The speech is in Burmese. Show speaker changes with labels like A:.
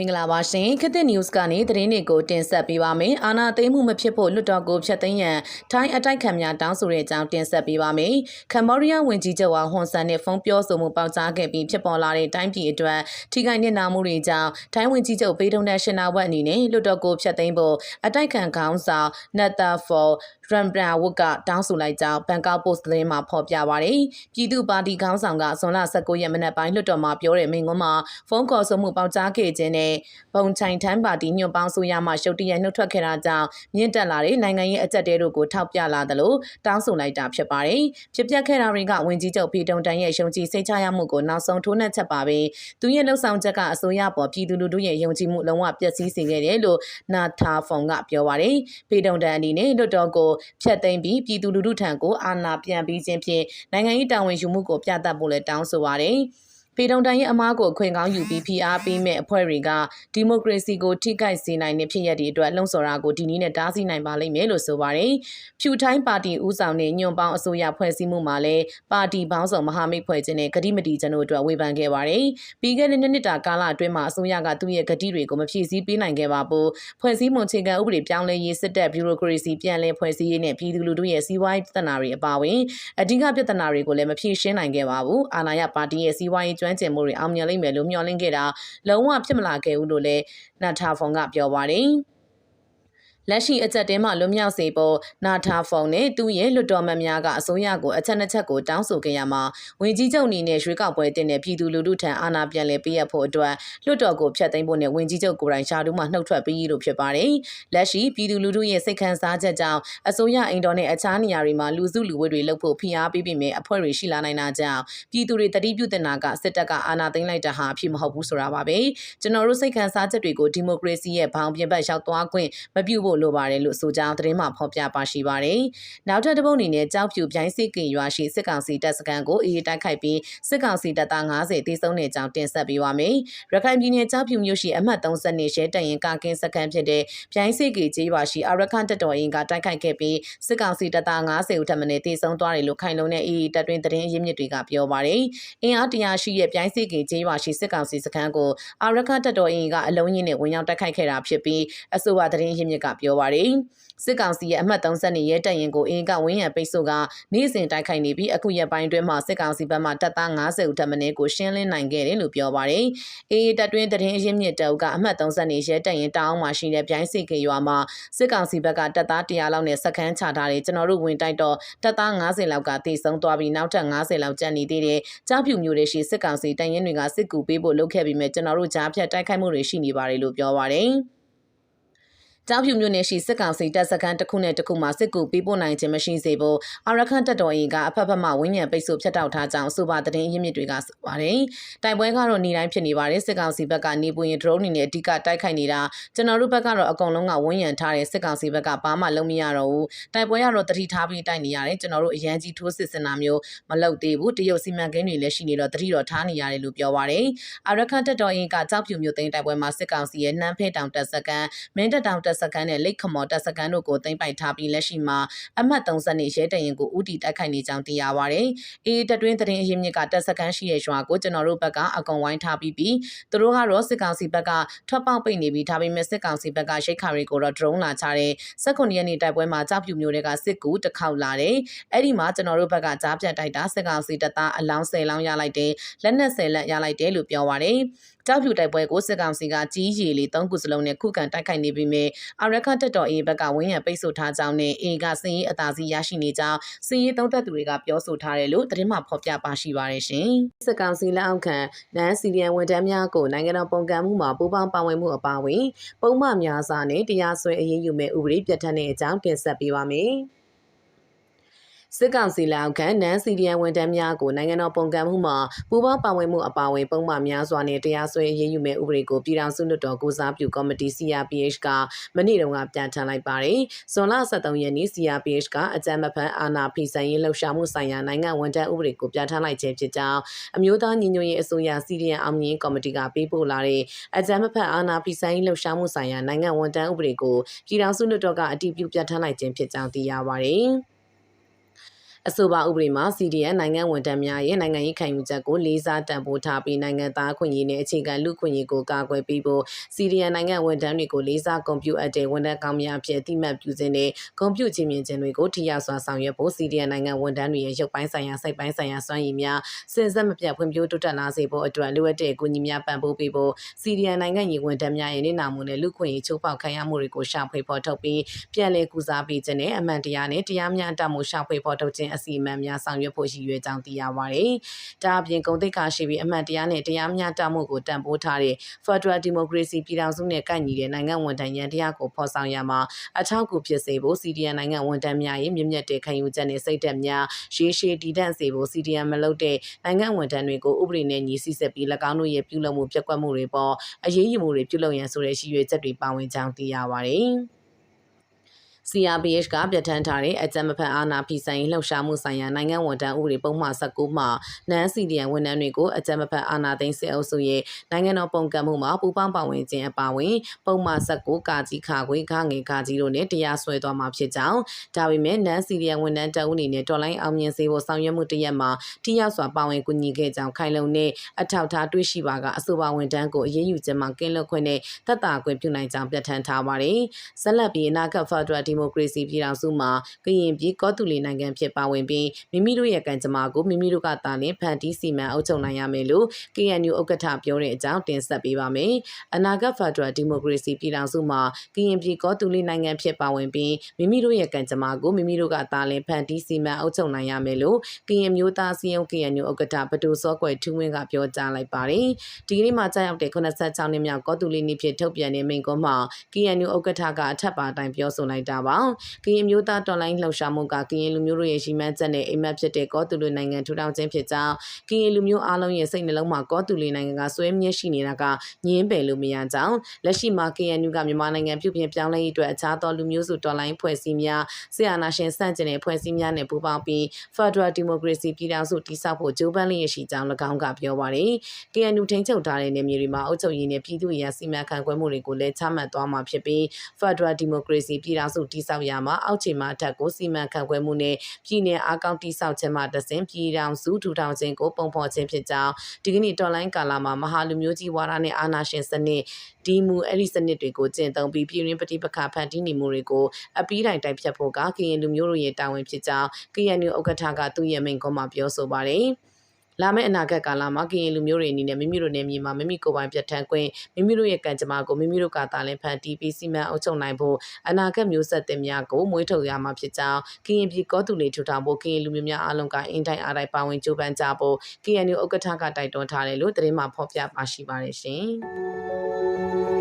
A: မင်္ဂလာပါရှင်ခစ်တဲ့ news ကနေသတင်းတွေကိုတင်ဆက်ပေးပါမယ်အာနာသိမ်းမှုမဖြစ်ဖို့လွတ်တော်ကိုဖျက်သိမ်းရန်ထိုင်းအတိုက်ခံများတောင်းဆိုတဲ့အကြောင်းတင်ဆက်ပေးပါမယ်ကမ္ဘောဒီးယားဝန်ကြီးချုပ်ဟာဟွန်ဆန်နဲ့ဖုန်းပြောဆိုမှုပေါက်ကြားခဲ့ပြီးဖြစ်ပေါ်လာတဲ့တိုင်းပြည်အတွက်ထိခိုက်နစ်နာမှုတွေကြောင့်ထိုင်းဝန်ကြီးချုပ်ပေးထုံတဲ့ရှင်နာဝတ်အနေနဲ့လွတ်တော်ကိုဖျက်သိမ်းဖို့အတိုက်ခံခေါင်းဆောင်နတ်တာဖော် ရမ်ဘရာဝတ်ကတောင်းဆိုလိုက်ကြောင်းဘန်ကောက်ပို့စ်သတင်းမှာဖော်ပြပါရယ်ပြည်သူ့ပါတီခေါင်းဆောင်ကဇွန်လ19ရက်မနက်ပိုင်းလွှတ်တော်မှာပြောတဲ့မိန့်ခွန်းမှာဖုန်းခေါ်ဆိုမှုပေါက်ကြားခဲ့ခြင်းနဲ့ပုံချိုင်ထန်းပါတီညွန့်ပေါင်းဆိုရမှရှုပ်တရက်နှုတ်ထွက်ခဲ့တာကြောင့်မြင့်တက်လာတဲ့နိုင်ငံရေးအကြက်တဲတို့ကိုထောက်ပြလာသလိုတောင်းဆိုလိုက်တာဖြစ်ပါတယ်ဖြစ်ပျက်ခဲ့တာတွေကဝန်ကြီးချုပ်ဖီတုံတန်ရဲ့ယုံကြည်စိတ်ချရမှုကိုနောက်ဆုံးထိုးနှက်ချက်ပါပဲသူရဲ့လှုပ်ဆောင်ချက်ကအစိုးရပေါ်ပြည်သူလူထုရဲ့ယုံကြည်မှုလုံးဝပျက်စီးစေခဲ့တယ်လို့နာထာဖုံကပြောပါတယ်ဖီတုံတန်အနေနဲ့လွတ်တော်ကိုဖျက်သိမ်းပြီးပြည်သူလူထုထံကိုအာဏာပြန်ပြီးခြင်းဖြင့်နိုင်ငံရေးတာဝန်ယူမှုကိုပြသဖို့လည်းတောင်းဆိုပါတယ်။ ပေတုံတန်ရဲ့အမားကိုအခွင့်ကောင်းယူပြီးဖိအားပေးမဲ့အဖွဲ့တွေကဒီမိုကရေစီကိုထိခိုက်စေနိုင်တဲ့ဖြစ်ရပ်တွေအတွက်လှုံ့ဆော်တာကိုဒီနည်းနဲ့တားဆီးနိုင်ပါလိမ့်မယ်လို့ဆိုပါတယ်။ဖြူထိုင်းပါတီဦးဆောင်တဲ့ညွန့်ပေါင်းအစိုးရဖွဲ့စည်းမှုမှာလည်းပါတီပေါင်းစုံမဟာမိတ်ဖွဲ့ခြင်းနဲ့ဂတိမတီကျွန်တို့အတွက်ဝေဖန်ခဲ့ပါတယ်။ပြီးခဲ့တဲ့နှစ်နှစ်တာကာလအတွင်းမှာအစိုးရကသူ့ရဲ့ဂတိတွေကိုမဖြည့်ဆည်းပေးနိုင်ခဲ့ပါဘူး။ဖွဲ့စည်းမှုအခြေခံဥပဒေပြောင်းလဲရေးစစ်တပ်ဘီရိုကရေစီပြန်လည်ဖွဲ့စည်းရေးနဲ့ပြည်သူလူထုရဲ့စီးပွားရေးပြဿနာတွေအပါအဝင်အဓိကပြဿနာတွေကိုလည်းမဖြေရှင်းနိုင်ခဲ့ပါဘူး။အာဏာရပါတီရဲ့စီးပွားရေးကျွမ်းကျင်မှုတွေအောင်မြင်လိမ့်မယ်လို့မျှော်လင့်ခဲ့တာလုံးဝဖြစ်မလာခဲ့ဘူးလို့လည်းနတ်ထာဖုံကပြောပါတယ်။ လက်ရှိအကြက်တဲမှလွတ်မြောက်စေဖို့နာထာဖုံနဲ့သူ့ရဲ့လွတ်တော်မတ်များကအစိုးရကိုအချက်နှစ်ချက်ကိုတောင်းဆိုခဲ့ရမှာဝင်ကြီးချုပ်အနေနဲ့ရွေးကောက်ပွဲတင်တဲ့ပြည်သူလူထုထံအာဏာပြန်လည်ပေးရဖို့အတွက်လွတ်တော်ကိုဖျက်သိမ်းဖို့နဲ့ဝင်ကြီးချုပ်ကိုယ်တိုင်ရှာတူးမှနှုတ်ထွက်ပြီးလို့ဖြစ်ပါတယ်။လက်ရှိပြည်သူလူထုရဲ့စိတ်ခံစားချက်ကြောင့်အစိုးရအိမ်တော်နဲ့အခြားနေရာတွေမှာလူစုလူဝေးတွေလုပ်ဖို့ဖိအားပေးပြီးမြဲအဖွဲ့တွေရှိလာနိုင်တာကြောင့်ပြည်သူတွေတတိပြုတင်တာကစစ်တပ်ကအာဏာသိမ်းလိုက်တာဟာအဖြစ်မဟုတ်ဘူးဆိုတာပါပဲ။ကျွန်တော်တို့စိတ်ခံစားချက်တွေကိုဒီမိုကရေစီရဲ့ဘောင်ပြင်ဘက်ရောက်သွားခွင့်မပြုဖို့လိုပါတယ်လို့ဆိုကြောင်းသတင်းမှာဖော်ပြပါရှိပါတယ်။နောက်ထပ်တစ်ပုတ်အနေနဲ့ကြောက်ဖြူပြိုင်းစစ်ကင်ရွာရှိစစ်ကောင်စီတပ်စခန်းကိုအေးတိုက်ခိုက်ပြီးစစ်ကောင်စီတပ်သား90တေဆုံးတဲ့ကြောင်းတင်ဆက်ပေးပါမယ်။ရခိုင်ပြည်နယ်ကြောက်ဖြူမြို့ရှိအမှတ်30နေရဲတရင်ကာကင်းစခန်းဖြစ်တဲ့ပြိုင်းစစ်ကင်ကျေးရွာရှိအရခန့်တပ်တော်ရင်ကတိုက်ခိုက်ခဲ့ပြီးစစ်ကောင်စီတပ်သား90ဦးထပ်မံတေဆုံးသွားတယ်လို့ခိုင်လုံတဲ့အေးတပ်တွင်သတင်းအရင်းမြစ်တွေကပြောပါတယ်။အင်အားတရာရှိတဲ့ပြိုင်းစစ်ကင်ကျေးရွာရှိစစ်ကောင်စီစခန်းကိုအရခန့်တပ်တော်ရင်ကအလုံးကြီးနဲ့ဝင်ရောက်တိုက်ခိုက်ခဲ့တာဖြစ်ပြီးအဆိုပါသတင်းရင်းမြစ်ကပြောပါတယ်။စစ်ကောင်စီရဲ့အမှတ်30နဲ့ရဲတပ်ရင်ကိုအင်ကဝင်းရံပိတ်ဆို့ကနေ့စဉ်တိုက်ခိုက်နေပြီးအခုရက်ပိုင်းတွင်းမှာစစ်ကောင်စီဘက်မှတပ်သား90ဦးထပ်မံကိုရှင်းလင်းနိုင်ခဲ့တယ်လို့ပြောပါတယ်။အေးတပ်တွင်းတရင်အရင်းမြစ်တအုပ်ကအမှတ်30နဲ့ရဲတပ်ရင်တောင်းမှရှိတဲ့ပြိုင်းစစ်ကေရွာမှာစစ်ကောင်စီဘက်ကတပ်သား100လောက်နဲ့စခန်းချထားတယ်ကျွန်တော်တို့ဝင်တိုက်တော့တပ်သား90လောက်ကတေဆုံးသွားပြီးနောက်ထပ်90လောက်ကျန်နေသေးတယ်။ကြားဖြူမျိုးတွေရှိစစ်ကောင်စီတရင်တွေကစစ်ကူပေးဖို့လုပ်ခဲ့ပြီးမြဲကျွန်တော်တို့ကြားဖြတ်တိုက်ခိုက်မှုတွေရှိနေပါတယ်လို့ပြောပါတယ်။ ကြောက်ဖြူမြို့နယ်ရှိစစ်ကောင်စီတပ်စခန်းတစ်ခုနဲ့တစ်ခုမှာစစ်ကူပေးပို့နိုင်ခြင်းမရှိစေဖို့အာရခန့်တပ်တော်ရင်ကအဖက်ဖက်မှဝင်းရံပိတ်ဆို့ဖျက်တောက်ထားကြောင်းဆိုပါသတင်းရင်းမြစ်တွေကဆိုပါတယ်။တိုင်ပွဲကတော့နေတိုင်းဖြစ်နေပါတယ်စစ်ကောင်စီဘက်ကနေပူရင် drone နဲ့အဓိကတိုက်ခိုက်နေတာကျွန်တော်တို့ဘက်ကတော့အကုန်လုံးကဝင်းရံထားတဲ့စစ်ကောင်စီဘက်ကဘာမှလုံးမရတော့ဘူး။တိုင်ပွဲကတော့တတိထားပြီးတိုက်နေရတယ်ကျွန်တော်တို့အရန်ကြီးထိုးစစ်စင်တာမျိုးမလုပ်သေးဘူးတရုတ်စီမံကိန်းတွေလည်းရှိနေတော့တတိတော်ထားနေရတယ်လို့ပြောပါတယ်။အာရခန့်တပ်တော်ရင်ကကြောက်ဖြူမြို့သိမ်းတိုင်ပွဲမှာစစ်ကောင်စီရဲ့နှမ်းဖဲတောင်တပ်စကန်မင်းတပ်တောင်တပ်စကန်နဲ့လိတ်ခမော်တပ်စကန်တို့ကိုသိမ်းပိုက်ထားပြီးလက်ရှိမှာအမှတ်30နေရဲတရင်ကိုဥတီတိုက်ခိုက်နေကြောင်းသိရပါဗျ။အေးတပ်တွင်းသတင်းအရင်းမြစ်ကတပ်စကန်ရှိတဲ့ရွာကိုကျွန်တော်တို့ဘက်ကအကုံဝိုင်းထားပြီးပြီးသူတို့ကတော့စစ်ကောင်စီဘက်ကထွက်ပေါက်ပိတ်နေပြီးဒါပေမဲ့စစ်ကောင်စီဘက်ကရိတ်ခါတွေကိုတော့ drone လာချတဲ့19ရက်နေ့တိုက်ပွဲမှာကြောက်ဖြူမျိုးတွေကစစ်ကူတစ်ခေါက်လာတယ်။အဲ့ဒီမှာကျွန်တော်တို့ဘက်ကကြားပြတ်တိုက်တာစစ်ကောင်စီတပ်သားအလောင်း10လောင်းရလိုက်တယ်။လက်နက်10လက်ရလိုက်တယ်လို့ပြောပါရတယ်။ကြောက်ဖြူတိုက်ပွဲကိုစစ်ကောင်စီကကြီးရီလေး၃ခုစလုံးနဲ့ခုခံတိုက်ခိုက်နေပြီးမြဲအရခတက်တော်အေဘက်ကဝင်းရံပိတ်ဆို့ထားကြောင်းနဲ့အေကစင်ရေးအသာစီးရရှိနေကြောင်းစင်ရေးသုံးသက်သူတွေကပြောဆိုထားတယ်လို့သတင်းမှဖော်ပြပါရှိပါတယ်ရှင်။စစ်ကောင်စီလက်အောက်ခံနန်းစီရီယန်ဝန်ထမ်းများကိုနိုင်ငံတော်ပုံကံမှုမှာပူးပေါင်းပါဝင်မှုအပါအဝင်ပုံမှန်များစွာနဲ့တရားစွဲအရေးယူမဲ့ဥပဒေပြဋ္ဌာန်းတဲ့အကြောင်းတင်ဆက်ပေးပါမယ်။ စစ်ကောင်စီလက်အောက်ခံနန်းစီဒီယန်ဝန်ထမ်းများကိုနိုင်ငံတော်ပုံကံမှုမှာပူးပေါင်းပါဝင်မှုအပါအဝင်ပုံမှန်များစွာနဲ့တရားစွဲရေးယူမဲ့ဥပဒေကိုပြည်ထောင်စုလွှတ်တော်ကိုစားပြုကော်မတီ CRPH ကမနေ့တုန်းကပြန်ထန်လိုက်ပါတယ်။ဇွန်လ23ရက်နေ့ CRPH ကအကြမ်းမဖန်အာဏာဖိစံရေးလှုပ်ရှားမှုဆိုင်ရာနိုင်ငံဝန်ထမ်းဥပဒေကိုပြဋ္ဌာန်းလိုက်ခြင်းဖြစ်ကြောင်းအမျိုးသားညီညွတ်ရေးအစိုးရစီဒီယန်အောင်မြင်ကော်မတီကပေးပို့လာတဲ့အကြမ်းမဖန်အာဏာဖိစံရေးလှုပ်ရှားမှုဆိုင်ရာနိုင်ငံဝန်ထမ်းဥပဒေကိုပြည်ထောင်စုလွှတ်တော်ကအတည်ပြုပြဋ္ဌာန်းလိုက်ခြင်းဖြစ်ကြောင်းသိရပါတယ်။ အဆိုပါဥပဒေမှာ CDN နိုင်ငံဝန်ထမ်းများရဲ့နိုင်ငံရေးခံယူချက်ကိုလေးစားတန်ဖိုးထားပြီးနိုင်ငံသားခွင့်ရေးနဲ့အခြေခံလူခွင့်ရေးကိုကာကွယ်ပေးဖို့ CDN နိုင်ငံဝန်ထမ်းတွေကိုလေးစားကွန်ပျူအပ်တဲ့ဝန်ထမ်းကောင်းများအဖြစ်အတိမတ်ပြုခြင်းနဲ့ကွန်ပျူချင်းမြင်ခြင်းတွေကိုထိရောက်စွာဆောင်ရွက်ဖို့ CDN နိုင်ငံဝန်ထမ်းတွေရဲ့ရုပ်ပိုင်းဆိုင်ရာစိတ်ပိုင်းဆိုင်ရာစွမ်းရည်များစဉ်ဆက်မပြတ်ဖွံ့ဖြိုးတိုးတက်လာစေဖို့အတွက်လိုအပ်တဲ့အကူအညီများပံ့ပိုးပေးဖို့ CDN နိုင်ငံရေးဝန်ထမ်းများရဲ့နေနာမှုနဲ့လူခွင့်ရေးချိုးဖောက်ခံရမှုတွေကိုရှာဖွေဖော်ထုတ်ပြီးပြည်လဲကူစားပေးခြင်းနဲ့အမှန်တရားနဲ့တရားမျှတမှုရှာဖွေဖော်ထုတ်ခြင်းအစီအမံများဆောင်ရွက်ဖို့ရည်ရွယ်ကြောင်းသိရပါတယ်။ဒါအပြင်ဂုံတိတ်ခါရှိပြီးအမှန်တရားနဲ့တရားမျှတမှုကိုတန်ဖိုးထားတဲ့ Federal Democracy ပြည်ထောင်စုနဲ့ကိုက်ညီတဲ့နိုင်ငံဝန်ထမ်းရန်တရားကိုဖော်ဆောင်ရမှာအထောက်အကူဖြစ်စေဖို့ CDN နိုင်ငံဝန်ထမ်းများရဲ့မြင့်မြတ်တဲ့ခံယူချက်နဲ့စိတ်သက်များရေရှည်တည်တံ့စေဖို့ CDN မလုပ်တဲ့နိုင်ငံဝန်ထမ်းတွေကိုဥပဒေနဲ့ညီစစ်ဆက်ပြီး၎င်းတို့ရဲ့ပြုလုပ်မှုပြက်ကွက်မှုတွေပေါ်အရေးယူမှုတွေပြုလုပ်ရန်ဆိုတဲ့ရည်ရွယ်ချက်တွေပါဝင်ကြောင်းသိရပါတယ်။ CRPH ကပြဋ္ဌာန်းထားတဲ့အကြံမဖက်အာဏာဖီဆိုင်လှုပ်ရှားမှုဆိုင်ရာနိုင်ငံဝန်ထမ်းဥပဒေပုံမှန်19မှာနန်းစီဒီယန်ဝန်ထမ်းတွေကိုအကြံမဖက်အာဏာသိမ်းစစ်အုပ်စုရဲ့နိုင်ငံတော်ပုံကန့်မှုမှာပူပေါင်းပါဝင်ခြင်းအပါအဝင်ပုံမှန်19ကာကြီးခါခွေခငယ်ကာကြီးတို့နဲ့တရားစွဲသွားမှာဖြစ်ကြောင်းဒါပေမဲ့နန်းစီဒီယန်ဝန်ထမ်းတအုပ်အနေနဲ့တော်လိုင်းအောင်မြင်စေဖို့ဆောင်ရွက်မှုတရက်မှာထိရောက်စွာပါဝင်ကူညီခဲ့ကြောင်းခိုင်လုံတဲ့အထောက်အထားတွေ့ရှိပါကအဆိုပါဝန်ထမ်းကိုအရေးယူခြင်းမှာကင်းလွတ်ခွင့်နဲ့သက်သာခွင့်ပြုနိုင်ကြောင်းပြဋ္ဌာန်းထားပါတယ်။ဆက်လက်ပြီးအနာဂတ်ဖက်ဒရယ်ဒီမိုကရေစီပြည်ထောင်စုမှာကရင်ပြည်ကောတူလီနိုင်ငံဖြစ်ပါဝင်ပြီးမိမိတို့ရဲ့ကံကြမ္မာကိုမိမိတို့ကတာလင်ဖန်တီးစီမံအုပ်ချုပ်နိုင်ရမယ်လို့ KNU ဥက္ကဋ္ဌပြောတဲ့အကြောင်းတင်ဆက်ပေးပါမယ်။အနာဂတ်ဖက်ဒရယ်ဒီမိုကရေစီပြည်ထောင်စုမှာကရင်ပြည်ကောတူလီနိုင်ငံဖြစ်ပါဝင်ပြီးမိမိတို့ရဲ့ကံကြမ္မာကိုမိမိတို့ကတာလင်ဖန်တီးစီမံအုပ်ချုပ်နိုင်ရမယ်လို့ကရင်မျိုးသားစီယုံ KNU ဥက္ကဋ္ဌပတူစောကွယ်ထူးဝင်းကပြောကြားလိုက်ပါတယ်။ဒီကနေ့မှာကြာရောက်တဲ့86နှစ်မြောက်ကောတူလီနေ့ဖြစ်ထုတ်ပြန်တဲ့မိန့်ခွန်းမှာ KNU ဥက္ကဋ္ဌကအထက်ပါတိုင်းပြောဆိုလိုက်တာပါ။ကရင်မျိုးသားတော်လိုင်းလှုပ်ရှားမှုကကရင်လူမျိုးတို့ရဲ့ရှိမှန်းချက်နဲ့အိမ်မက်ဖြစ်တဲ့ကောတူလီနိုင်ငံထူထောင်ခြင်းဖြစ်ကြောင်းကရင်လူမျိုးအားလုံးရဲ့စိတ်နှလုံးမှာကောတူလီနိုင်ငံကစွဲမြဲရှိနေတာကညင်းပယ်လို့မရကြောင်းလက်ရှိမှာ KNU ကမြန်မာနိုင်ငံပြုပြင်ပြောင်းလဲရေးအတွက်အခြားသောလူမျိုးစုတော်လိုင်းဖွဲ့စည်းများဆီယနာရှင်စန့်ကျင်တဲ့ဖွဲ့စည်းများနဲ့ပူးပေါင်းပြီး Federal Democracy ပြည်ထောင်စုတည်ဆောက်ဖို့ကြိုးပမ်းလျက်ရှိကြောင်း၎င်းကပြောပါတယ်။ KNU ထိန်းချုပ်ထားတဲ့နေမြေတွေမှာအုပ်ချုပ်ရေးနဲ့ပြည်သူ့ရေးစီမံခန့်ခွဲမှုတွေကိုလည်းချမှတ်သွားမှာဖြစ်ပြီး Federal Democracy ပြည်ထောင်စုတည်ဆောက်ရမှာအောက်ခြေမှအထက်ကိုစီမံခန့်ခွဲမှုနဲ့ပြည်내အားကောင်းတိဆောက်ခြင်းမှတဆင်ပြည်ထောင်စုထူထောင်ခြင်းကိုပုံဖော်ခြင်းဖြစ်ကြောင်းဒီကနေ့တော်လိုင်းကာလာမှာမဟာလူမျိုးကြီးဝါဒနဲ့အာဏာရှင်စနစ်ဒီမူအဲ့ဒီစနစ်တွေကိုကျင့်သုံးပြီးပြည်ရင်းပဋိပက္ခဖန်တီးနေမှုတွေကိုအပီးတိုင်တိုက်ဖြတ်ဖို့ကကရင်လူမျိုးတို့ရဲ့တာဝန်ဖြစ်ကြောင်း KNU ဥက္ကဋ္ဌကသူ့ရဲ့မိန့်ခွန်းမှာပြောဆိုပါတယ်။ လာမယ့်အနာဂတ်ကာလမှာကရင်လူမျိုးတွေအနေနဲ့မိမိတို့နေမြေမှာမိမိကိုယ်ပိုင်ပြဋ္ဌာန်းခွင့်မိမိတို့ရဲ့ကံကြမ္မာကိုမိမိတို့ကသာလင်ဖန်တီးပြီးစီမံအုပ်ချုပ်နိုင်ဖို့အနာဂတ်မျိုးဆက်သစ်များကိုမွေးထုတ်ရမှာဖြစ်ကြောင်းကရင်ပြည်ကောတူလီထူထောင်ဖို့ကရင်လူမျိုးများအားလုံးကအင်တိုင်းအားတိုင်းပါဝင်ကြိုးပမ်းကြဖို့ KNU ဥက္ကဋ္ဌကတိုက်တွန်းထားတယ်လို့သတင်းမှာဖော်ပြပါရှိပါတယ်ရှင်။